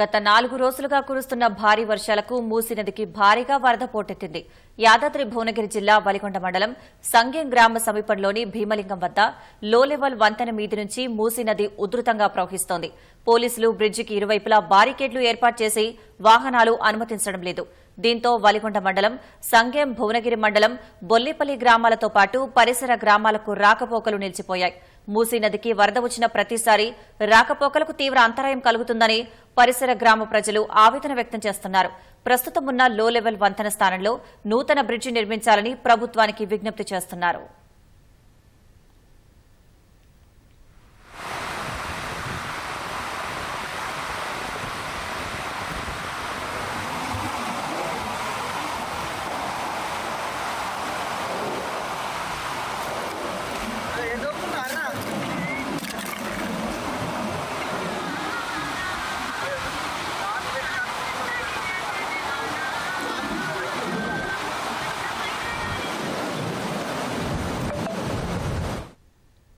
గత నాలుగు రోజులుగా కురుస్తున్న భారీ వర్షాలకు మూసీ నదికి భారీగా వరద పోటెత్తింది. యాదాద్రి భువనగిరి జిల్లా వలికొండ మండలం సంగేం గ్రామ సమీపంలోని భీమలింగం వద్ద లో లెవెల్ వంతెన మీది నుంచి మూసీ నది ఉధృతంగా ప్రవహిస్తోంది. పోలీసులు బ్రిడ్జికి ఇరువైపులా బారికేడ్లు ఏర్పాటు చేసి వాహనాలు అనుమతించడం లేదు. దీంతో వలికొండ మండలం సంగేం భువనగిరి మండలం బొల్లిపల్లి గ్రామాలతో పాటు పరిసర గ్రామాలకు రాకపోకలు నిలిచిపోయాయి. మూసీ నదికి వరద వచ్చిన ప్రతిసారి రాకపోకలకు తీవ్ర అంతరాయం కలుగుతుందని పరిసర గ్రామ ప్రజలు ఆవేదన వ్యక్తం చేస్తున్నారు. ప్రస్తుతం ఉన్న లో లెవెల్ వంతెన స్థానంలో నూతన బ్రిడ్జి నిర్మించాలని ప్రభుత్వానికి విజ్ఞప్తి చేస్తున్నారు.